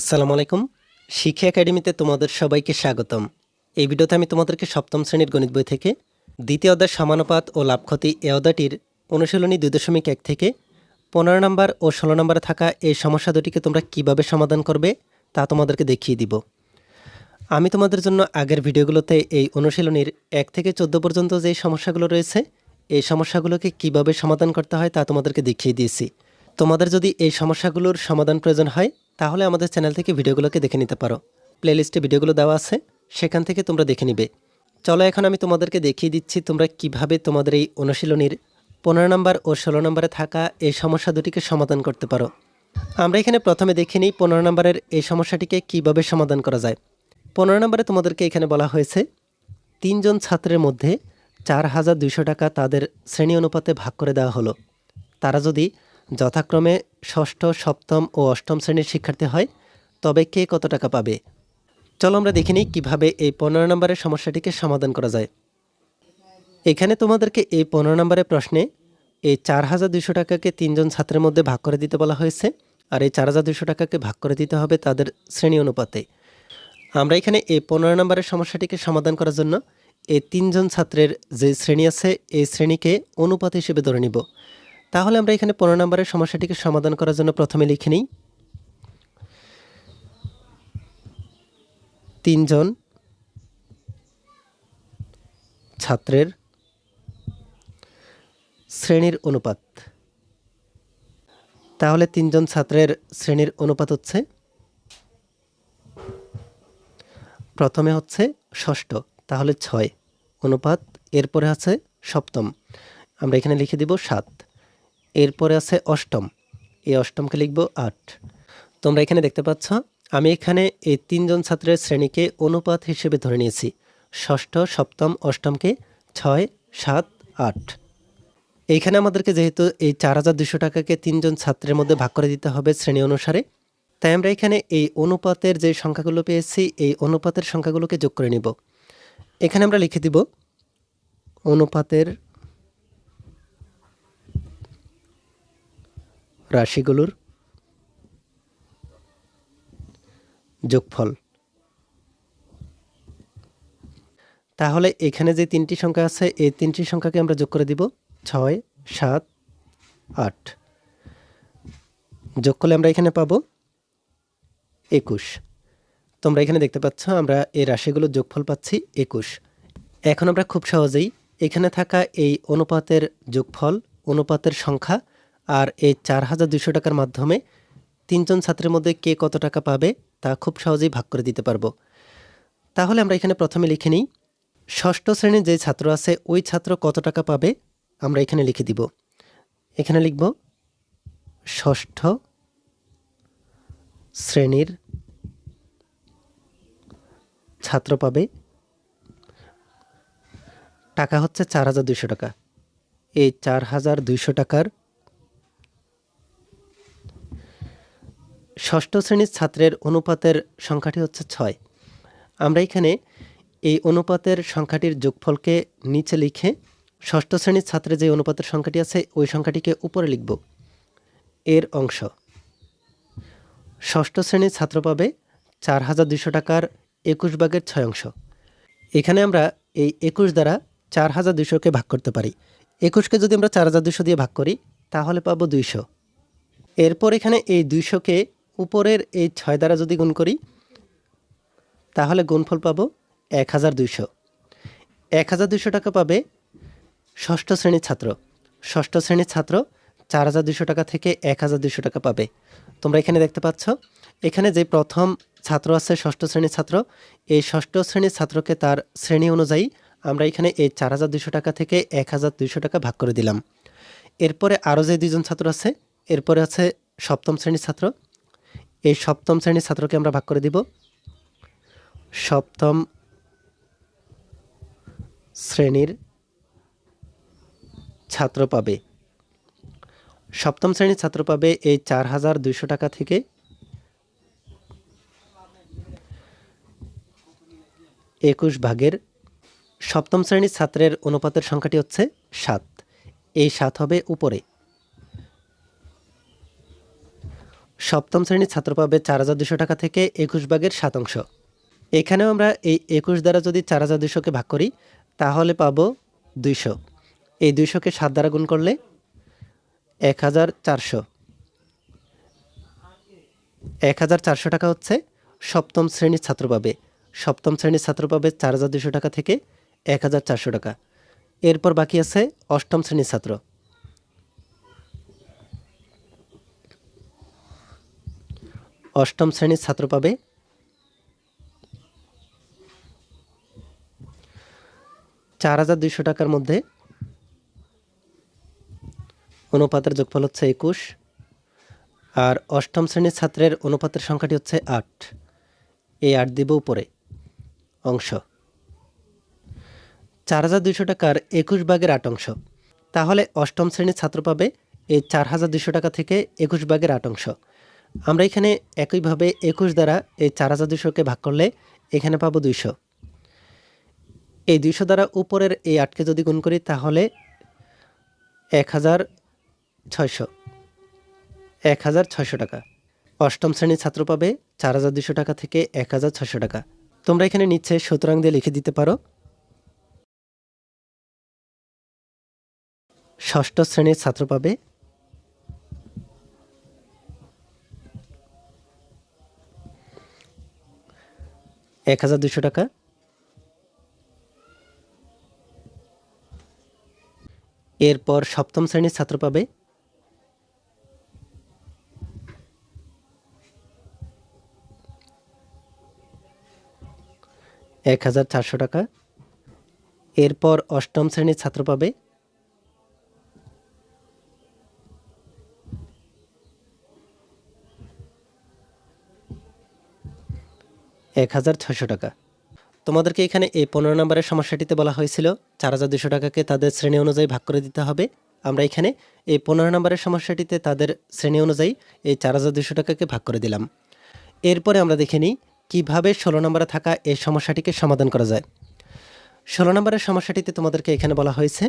আসসালামু আলাইকুম। শিক্ষা একাডেমিতে তোমাদের সবাইকে স্বাগতম। এই ভিডিওতে আমি তোমাদেরকে সপ্তম শ্রেণির গণিত বই থেকে দ্বিতীয় অধ্যায় সমানুপাত ও লাভ ক্ষতি এ অধ্যায়টির অনুশীলনী দুই দশমিক এক থেকে পনেরো নম্বর ও ষোলো নম্বরে থাকা এই সমস্যা দুটিকে তোমরা কীভাবে সমাধান করবে তা তোমাদেরকে দেখিয়ে দিব। আমি তোমাদের জন্য আগের ভিডিওগুলোতে এই অনুশীলনীর এক থেকে চোদ্দ পর্যন্ত যে সমস্যাগুলো রয়েছে, এই সমস্যাগুলোকে কীভাবে সমাধান করতে হয় তা তোমাদেরকে দেখিয়ে দিয়েছি। তোমাদের যদি এই সমস্যাগুলোর সমাধান প্রয়োজন হয় তাহলে আমাদের চ্যানেল থেকে ভিডিওগুলোকে দেখে নিতে পারো। প্লেলিস্টে ভিডিওগুলো দেওয়া আছে, সেখান থেকে তোমরা দেখে নিবে। চলো এখন আমি তোমাদেরকে দেখিয়ে দিচ্ছি তোমরা কীভাবে তোমাদের এই অনুশীলনীর পনেরো নম্বর ও ষোলো নম্বরে থাকা এই সমস্যা দুটিকে সমাধান করতে পারো। আমরা এখানে প্রথমে দেখে নিই পনেরো নম্বরের এই সমস্যাটিকে কীভাবে সমাধান করা যায়। পনেরো নম্বরে তোমাদেরকে এখানে বলা হয়েছে, তিনজন ছাত্রের মধ্যে চার হাজার দুইশো টাকা তাদের শ্রেণি অনুপাতে ভাগ করে দেওয়া হলো। তারা যদি যথাক্রমে ষষ্ঠ, সপ্তম ও অষ্টম শ্রেণির শিক্ষার্থী হয়, তবে কে কত টাকা পাবে? চলো আমরা দেখে নিই কীভাবে এই পনেরো নম্বরের সমস্যাটিকে সমাধান করা যায়। এখানে তোমাদেরকে এই পনেরো নম্বরের প্রশ্নে এই চার হাজার দুইশো টাকাকে তিনজন ছাত্রের মধ্যে ভাগ করে দিতে বলা হয়েছে, আর এই চার হাজার দুশো টাকাকে ভাগ করে দিতে হবে তাদের শ্রেণি অনুপাতে। আমরা এখানে এই পনেরো নম্বরের সমস্যাটিকে সমাধান করার জন্য এই তিনজন ছাত্রের যে শ্রেণি আছে, এই শ্রেণীকে অনুপাত হিসেবে ধরে নিব। তাহলে আমরা এখানে পনেরো নম্বরের সমস্যাটিকে সমাধান করার জন্য প্রথমে লিখে নিই। তিনজন ছাত্রের শ্রেণির অনুপাত। তাহলে তিনজন ছাত্রের শ্রেণির অনুপাত হচ্ছে, প্রথমে হচ্ছে ষষ্ঠ, তাহলে ছয়। অনুপাত এরপরে আছে সপ্তম। আমরা এখানে লিখে দিব সাত। এরপরে আছে অষ্টম। এই অষ্টমকে লিখব আট। তোমরা এখানে দেখতে পাচ্ছ, আমি এখানে এই তিনজন ছাত্রের শ্রেণীকে অনুপাত হিসেবে ধরে নিয়েছি। ষষ্ঠ, সপ্তম, অষ্টমকে ছয়, সাত, আট। এইখানে আমাদেরকে যেহেতু এই চার হাজার দুশো টাকাকে তিনজন ছাত্রের মধ্যে ভাগ করে দিতে হবে শ্রেণি অনুসারে, তাই আমরা এখানে এই অনুপাতের যে সংখ্যাগুলো পেয়েছি, এই অনুপাতের সংখ্যাগুলোকে যোগ করে নিব। এখানে আমরা লিখে দিব অনুপাতের রাশিগুলোর যোগফল। তাহলে এখানে যে তিনটি সংখ্যা আছে, এই তিনটি সংখ্যাকে আমরা যোগ করে দিব, ছয়, সাত, আট। যোগ করলে আমরা এখানে পাবো একুশ। তোমরা এখানে দেখতে পাচ্ছ, আমরা এই রাশিগুলোর যোগফল পাচ্ছি একুশ। এখন আমরা খুব সহজেই এখানে থাকা এই অনুপাতের যোগফল, অনুপাতের সংখ্যা আর এই চার হাজার দুশো টাকার মাধ্যমে তিনজন ছাত্রের মধ্যে কে কত টাকা পাবে তা খুব সহজেই ভাগ করে দিতে পারব। তাহলে আমরা এখানে প্রথমে লিখে নিই, ষষ্ঠ শ্রেণির যে ছাত্র আছে, ওই ছাত্র কত টাকা পাবে? আমরা এখানে লিখে দিব। এখানে লিখব, ষষ্ঠ শ্রেণির ছাত্র পাবে টাকা হচ্ছে চার হাজার দুইশো টাকা। এই চার হাজার দুইশো টাকার ষষ্ঠ শ্রেণির ছাত্রের অনুপাতের সংখ্যাটি হচ্ছে ছয়। আমরা এখানে এই অনুপাতের সংখ্যাটির যোগফলকে নিচে লিখে ষষ্ঠ শ্রেণির ছাত্রের যে অনুপাতের সংখ্যাটি আছে, ওই সংখ্যাটিকে উপরে লিখব। এর অংশ। ষষ্ঠ শ্রেণির ছাত্র পাবে চার হাজার দুশো টাকার একুশ ভাগের ছয় অংশ। এখানে আমরা এই একুশ দ্বারা চার হাজার দুশোকে ভাগ করতে পারি। একুশকে যদি আমরা চার হাজার দুশো দিয়ে ভাগ করি, তাহলে পাবো দুইশো। এরপর এখানে এই দুইশোকে উপরের এই ছয় দ্বারা যদি গুণ করি, তাহলে গুণফল পাবো এক হাজার দুইশো। এক হাজার দুইশো টাকা পাবে ষষ্ঠ শ্রেণির ছাত্র। ষষ্ঠ শ্রেণির ছাত্র চার হাজার দুশো টাকা থেকে এক হাজার দুশো টাকা পাবে। তোমরা এখানে দেখতে পাচ্ছ, এখানে যে প্রথম ছাত্র আছে ষষ্ঠ শ্রেণির ছাত্র, এই ষষ্ঠ শ্রেণির ছাত্রকে তার শ্রেণি অনুযায়ী আমরা এখানে এই চার হাজার দুশো টাকা থেকে এক হাজার দুশো টাকা ভাগ করে দিলাম। এরপরে আরও যে দুজন ছাত্র আছে, এরপরে আছে সপ্তম শ্রেণির ছাত্র। এই সপ্তম শ্রেণির ছাত্রকে আমরা ভাগ করে দিব। সপ্তম শ্রেণির ছাত্র পাবে। সপ্তম শ্রেণির ছাত্র পাবে এই চার হাজার দুইশো টাকা থেকে। একুশ ভাগের সপ্তম শ্রেণির ছাত্রের অনুপাতের সংখ্যাটি হচ্ছে সাত। এই সাত হবে উপরে। সপ্তম শ্রেণির ছাত্র পাবে চার হাজার দুশো টাকা থেকে একুশ ভাগের শতাংশ এখানেও আমরা এই একুশ দ্বারা যদি চার হাজার দুশোকে ভাগ করি, তাহলে পাবো দুইশো। এই দুইশোকে সাত দ্বারা গুণ করলে এক হাজার চারশো। এক হাজার চারশো টাকা হচ্ছে সপ্তম শ্রেণির ছাত্র পাবে। সপ্তম শ্রেণির ছাত্র পাবে চার হাজার দুশো টাকা থেকে এক হাজার চারশো টাকা। এরপর বাকি আছে অষ্টম শ্রেণির ছাত্র। অষ্টম শ্রেণির ছাত্র পাবে। চার হাজার দুইশো টাকার মধ্যে অনুপাতের যোগফল হচ্ছে একুশ, আর অষ্টম শ্রেণির ছাত্রের অনুপাতের সংখ্যাটি হচ্ছে আট। এই আট দিব উপরে, অংশ। চার হাজার দুইশো টাকার একুশ ভাগের আট অংশ। তাহলে অষ্টম শ্রেণির ছাত্র পাবে এই চার হাজার দুইশো টাকা থেকে একুশ ভাগের আট অংশ। আমরা এখানে একইভাবে একুশ দ্বারা এই চার হাজার দুশোকে ভাগ করলে এখানে পাবো দুইশো। এই দুইশো দ্বারা উপরের এই আটকে যদি গুণ করি তাহলে এক হাজার ছয়শো। এক হাজার ছয়শো টাকা। অষ্টম শ্রেণির ছাত্র পাবে চার হাজার দুশো টাকা থেকে এক হাজার ছয়শো টাকা। তোমরা এখানে নিচ্ছে সুতরাং দিয়ে লিখে দিতে পারো। ষষ্ঠ শ্রেণির ছাত্র পাবে এক হাজার দুশো টাকা। এরপর সপ্তম শ্রেণির ছাত্র পাবে। এক হাজার চারশো টাকা। এরপর অষ্টম শ্রেণির ছাত্র পাবে। এক হাজার ছশো টাকা। তোমাদেরকে এখানে এই পনেরো নম্বরের সমস্যাটিতে বলা হয়েছিল, চার হাজার দুশো টাকাকে তাদের শ্রেণি অনুযায়ী ভাগ করে দিতে হবে। আমরা এখানে এই পনেরো নম্বরের সমস্যাটিতে তাদের শ্রেণি অনুযায়ী এই চার হাজার দুশো টাকাকে ভাগ করে দিলাম। এরপরে আমরা দেখে নিই কীভাবে ষোলো নম্বরে থাকা এই সমস্যাটিকে সমাধান করা যায়। ষোলো নম্বরের সমস্যাটিতে তোমাদেরকে এখানে বলা হয়েছে,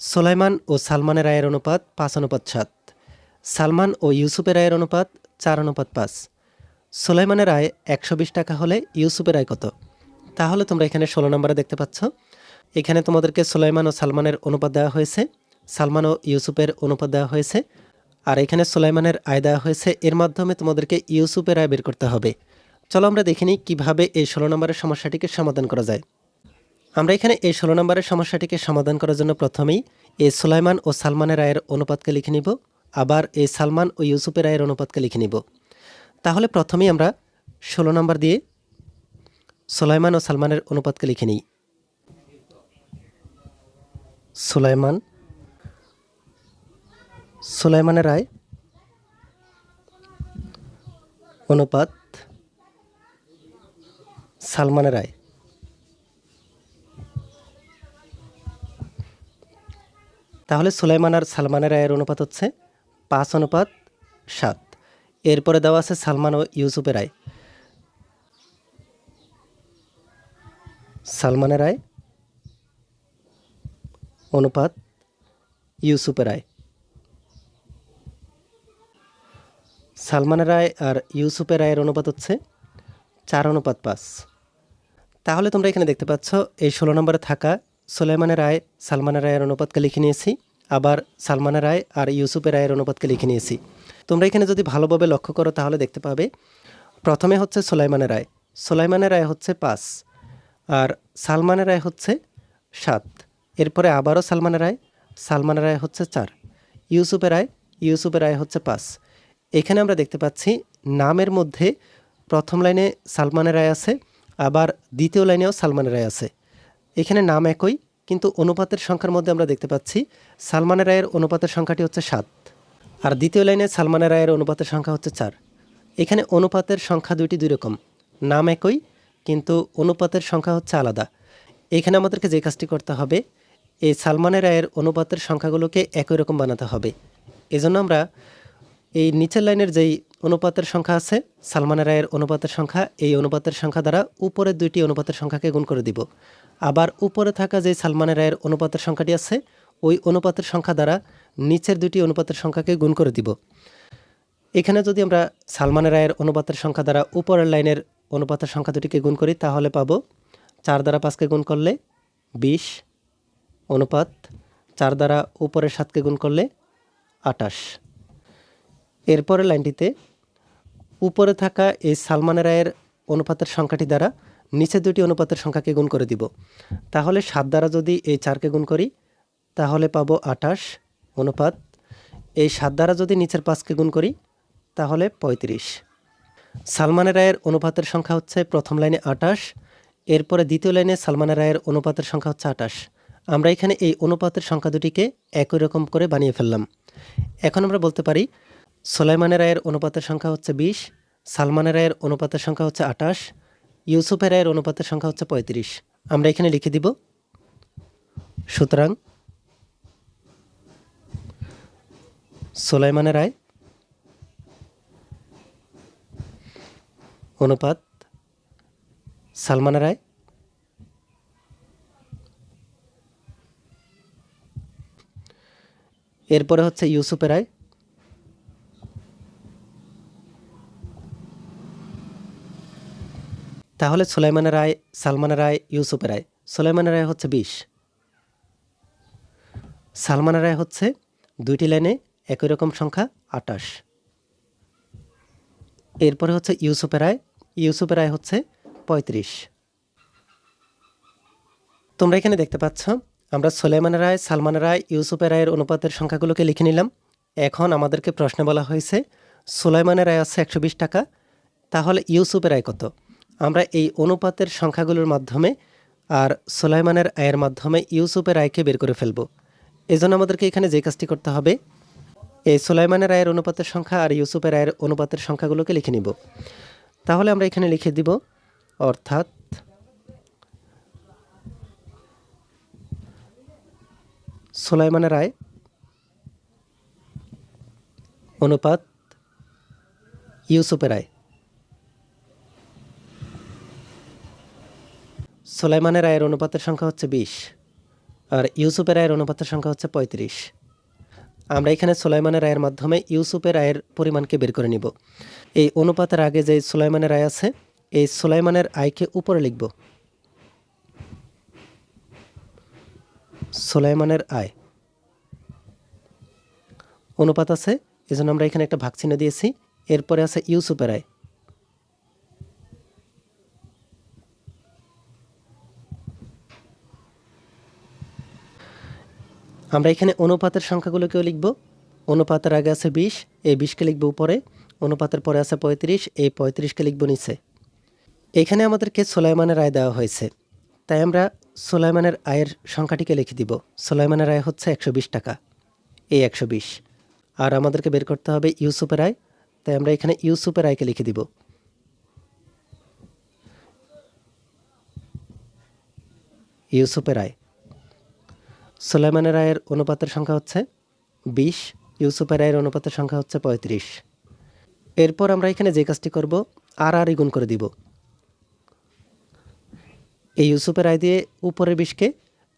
সোলাইমান ও সালমানের রায়ের অনুপাত পাঁচ অনুপাত সাত, সালমান ও ইউসুফের রায়ের অনুপাত চার অনুপাত পাঁচ সোলাইমানের আয় একশো বিশ টাকা হলে ইউসুফের রায় কত? তাহলে তোমরা এখানে ষোলো নম্বরে দেখতে পাচ্ছ। এখানে তোমাদেরকে সোলাইমান ও সালমানের অনুপাত দেওয়া হয়েছে। সালমান ও ইউসুফের অনুপাত দেওয়া হয়েছে। আর এখানে সোলাইমানের আয় দেওয়া হয়েছে। এর মাধ্যমে তোমাদেরকে ইউসুফের আয় বের করতে হবে। চলো আমরা দেখে নিই কীভাবে এই ষোলো নম্বরের সমস্যাটিকে সমাধান করা যায়। আমরা এখানে এই ষোলো নম্বরের সমস্যাটিকে সমাধান করার জন্য প্রথমেই এই সোলাইমান ও সালমানের আয়ের অনুপাতকে লিখে নিব। আবার এই সালমান ও ইউসুফের আয়ের অনুপাতকে লিখে নিব। তাহলে প্রথমেই আমরা ষোলো নম্বর দিয়ে সোলাইমান ও সালমানের অনুপাতকে লিখে নিই। সুলাইমান, সুলাইমানের রায় অনুপাত সালমানের রায়। তাহলে সুলাইমান আর সালমানের রায়ের অনুপাত হচ্ছে পাঁচ অনুপাত সাত। এরপরে দেওয়া আছে সালমান ও ইউসুফের রায়। সালমানের রায়, অনুপাত ইউসুফের রায়। সালমানের রায় আর ইউসুফের রায়ের অনুপাত হচ্ছে চার অনুপাত পাঁচ। তাহলে তোমরা এখানে দেখতে পাচ্ছ, এই ষোলো নম্বরে থাকা সুলাইমানের রায়, সালমানের রায়ের অনুপাতকে লিখে নিয়েছি। আবার সালমানের রায় আর ইউসুফের রায়ের অনুপাতকে লিখে নিয়েছি। তোমরা এখানে যদি ভালোভাবে লক্ষ্য করো, তাহলে দেখতে পাবে। প্রথমে হচ্ছে সোলাইমানের রায়। সোলাইমানের রায় হচ্ছে পাঁচ। আর সালমানের রায় হচ্ছে সাত। এরপরে আবারও সালমানের রায় সালমানের রায় হচ্ছে চার। ইউসুফের রায় ইউসুফের রায় হচ্ছে পাঁচ। এখানে আমরা দেখতে পাচ্ছি নামের মধ্যে প্রথম লাইনে সালমানের রায় আছে, আবার দ্বিতীয় লাইনেও সালমানের রায় আছে। এখানে নাম একই, কিন্তু অনুপাতের সংখ্যার মধ্যে আমরা দেখতে পাচ্ছি সালমানের রায়ের অনুপাতের সংখ্যাটি হচ্ছে সাত। আর দ্বিতীয় লাইনে সালমানের রায়ের অনুপাতের সংখ্যা হচ্ছে চার। এখানে অনুপাতের সংখ্যা দুইটি দুই রকম, নাম একই, কিন্তু অনুপাতের সংখ্যা হচ্ছে আলাদা। এখানে আমাদেরকে যে কাজটি করতে হবে, এই সালমানের রায়ের অনুপাতের সংখ্যাগুলোকে একই রকম বানাতে হবে। এজন্য আমরা এই নিচের লাইনের যেই অনুপাতের সংখ্যা আছে সালমানের রায়ের অনুপাতের সংখ্যা, এই অনুপাতের সংখ্যা দ্বারা উপরের দুইটি অনুপাতের সংখ্যাকে গুণ করে দিব। আবার উপরে থাকা যে সালমানের রায়ের অনুপাতের সংখ্যাটি আছে, ওই অনুপাতের সংখ্যা দ্বারা নিচের দুটি অনুপাতের সংখ্যাকে গুণ করে দিব। এখানে যদি আমরা সালমানের রায়ের অনুপাতের সংখ্যা দ্বারা উপরের লাইনের অনুপাতের সংখ্যা দুটিকে গুণ করি, তাহলে পাবো চার দ্বারা পাঁচকে গুণ করলে বিশ, অনুপাত চার দ্বারা উপরের সাতকে গুণ করলে আটাশ এরপরের লাইনটিতে উপরে থাকা এই সালমানের রায়ের অনুপাতের সংখ্যাটি দ্বারা নিচের দুটি অনুপাতের সংখ্যাকে গুণ করে দিব। তাহলে সাত দ্বারা যদি এই চারকে গুণ করি, তাহলে পাবো আটাশ অনুপাত। এই সাত দ্বারা যদি নিচের পাঁচকে গুণ করি, তাহলে পঁয়ত্রিশ। সালমানের রায়ের অনুপাতের সংখ্যা হচ্ছে প্রথম লাইনে আটাশ, এরপরে দ্বিতীয় লাইনে সালমানের রায়ের অনুপাতের সংখ্যা হচ্ছে আটাশ। আমরা এখানে এই অনুপাতের সংখ্যা দুটিকে একই রকম করে বানিয়ে ফেললাম। এখন আমরা বলতে পারি সোলাইমানের রায়ের অনুপাতের সংখ্যা হচ্ছে বিশ সালমানের রায়ের অনুপাতের সংখ্যা হচ্ছে আটাশ ইউসুফের রায়ের অনুপাতের সংখ্যা হচ্ছে পঁয়ত্রিশ। আমরা এখানে লিখে দিব, সুতরাং সোলাইমানের রায়? অনুপাত? সালমানের রায়? এরপরে হচ্ছে ইউসুফের রায়। তাহলে সুলাইমানের রায়, সালমানের রায়, ইউসুফের রায়। সুলাইমানের রায় হচ্ছে বিশ। সালমানের রায় হচ্ছে দুইটি লাইনে একই রকম সংখ্যা আটাশ এরপরে হচ্ছে ইউসুফের রায় ইউসুফের রায় হচ্ছে পঁয়ত্রিশ। তোমরা এখানে দেখতে পাচ্ছ, আমরা সোলেমানের রায় সালমানের রায় ইউসুফের রায়ের অনুপাতের সংখ্যাগুলোকে লিখে নিলাম। এখন আমাদেরকে প্রশ্নে বলা হয়েছে, সোলাইমানের রায় আছে একশো বিশ টাকা, তাহলে ইউসুফের রায় কত? আমরা এই অনুপাতের সংখ্যাগুলোর মাধ্যমে আর সোলাইমানের আয়ের মাধ্যমে ইউসুফের আয়কে বের করে ফেলব। এজন্য আমাদেরকে এখানে যে কাজটি করতে হবে এই সোলাইমানের আয়ের অনুপাতের সংখ্যা আর ইউসুফের আয়ের অনুপাতের সংখ্যাগুলোকে লিখে নিব। তাহলে আমরা এখানে লিখে দিব, অর্থাৎ সোলাইমানের আয় অনুপাত ইউসুফের আয় সোলাইমানের আয়ের অনুপাতের সংখ্যা হচ্ছে বিশ, আর ইউসুফের আয়ের অনুপাতের সংখ্যা হচ্ছে পঁয়ত্রিশ। আমরা এখানে সোলাইমানের আয়ের মাধ্যমে ইউসুফের আয়ের পরিমাণকে বের করে নিব। এই অনুপাতের আগে যে সোলাইমানের রায় আছে, এই সোলাইমানের আয়কে উপরে লিখব। সোলাইমানের আয়। অনুপাত আছে, এজন্য আমরা এখানে একটা ভাগ চিহ্ন দিয়েছি। এরপরে আছে ইউসুফের আয়। আমরা এখানে অনুপাতের সংখ্যাগুলোকেও লিখব। অনুপাতের আগে আছে বিশ, এই বিশকে লিখব উপরে। অনুপাতের পরে আছে পঁয়ত্রিশ, এই পঁয়ত্রিশকে লিখব নিচে। এখানে আমাদেরকে সোলাইমানের আয় দেওয়া হয়েছে। তাই আমরা সোলাইমানের আয়ের সংখ্যাটিকে লিখে দিব। সোলাইমানের আয় হচ্ছে একশো বিশ টাকা, এই একশো বিশ। আর আমাদেরকে বের করতে হবে ইউসুফের আয়। তাই আমরা এখানে ইউসুফের আয়কে লিখে দিব। ইউসুফের আয়। সুলাইমানের রায়ের অনুপাতের সংখ্যা হচ্ছে বিশ, ইউসুফের রায়ের অনুপাতের সংখ্যা হচ্ছে পঁয়ত্রিশ। এরপর আমরা এখানে যে কাজটি করব আর আর গুণ করে দিব। এই ইউসুফের রায় দিয়ে উপরের বিশকে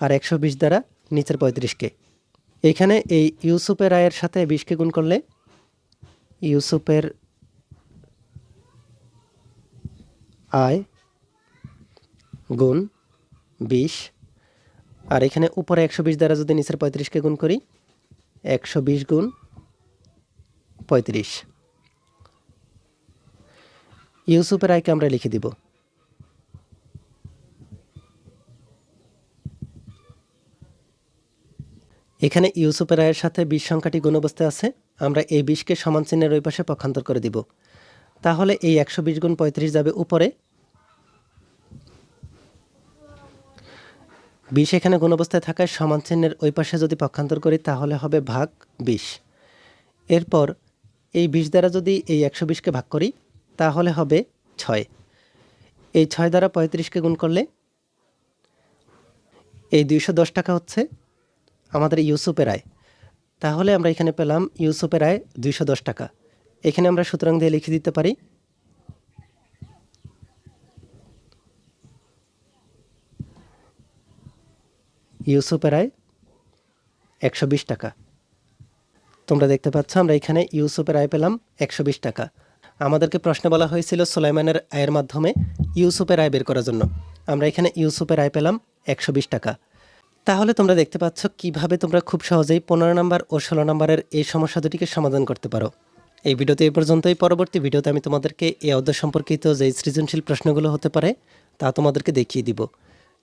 আর একশো বিশ দ্বারা নিচের পঁয়ত্রিশকে। এখানে এই ইউসুফের রায়ের সাথে বিশকে গুণ করলে ইউসুফের আয় গুণ বিশ আর এখানে উপরে একশো বিশ দ্বারা যদি নিচের পঁয়ত্রিশকে গুণ করি, একশো বিশ গুণ পঁয়ত্রিশ। ইউসুফের আয়কে আমরা লিখে দিব। এখানে ইউসুফের আয়ের সাথে বিশ সংখ্যাটি গুণ অবস্থায় আছে, আমরা এই বিশকে সমান চিহ্নের ওই পাশে পক্ষান্তর করে দিব। তাহলে এই একশো বিশ গুণ পঁয়ত্রিশ যাবে উপরে বিশ এখানে গুণ অবস্থায় থাকায় সমান চিহ্নের ওই পাশে যদি পক্ষান্তর করি, তাহলে হবে ভাগ বিশ। এরপর এই বিশ দ্বারা যদি এই একশো বিশকে ভাগ করি, তাহলে হবে ছয়। এই ছয় দ্বারা পঁয়ত্রিশকে গুণ করলে এই দুইশো দশ টাকা হচ্ছে আমাদের ইউসুফের আয়। তাহলে আমরা এখানে পেলাম ইউসুফের আয় দুইশো দশ টাকা। এখানে আমরা সুতরাং দিয়ে লিখে দিতে পারি ইউসুফের আয় একশো বিশ টাকা। তোমরা দেখতে পাচ্ছ, আমরা এখানে ইউসুফের আয় পেলাম একশো বিশ টাকা। আমাদেরকে প্রশ্নে বলা হয়েছিল সুলাইমানের আয়ের মাধ্যমে ইউসুফের আয় বের করার জন্য। আমরা এখানে ইউসুফের আয় পেলাম একশো বিশ টাকা। তাহলে তোমরা দেখতে পাচ্ছ কীভাবে তোমরা খুব সহজেই পনেরো নম্বর ও ষোলো নম্বরের এই সমস্যা দুটিকে সমাধান করতে পারো। এই ভিডিওতে এই পর্যন্তই। পরবর্তী ভিডিওতে আমি তোমাদেরকে এই অধ্যায় সম্পর্কিত যে সৃজনশীল প্রশ্নগুলো হতে পারে তা তোমাদেরকে দেখিয়ে দিব।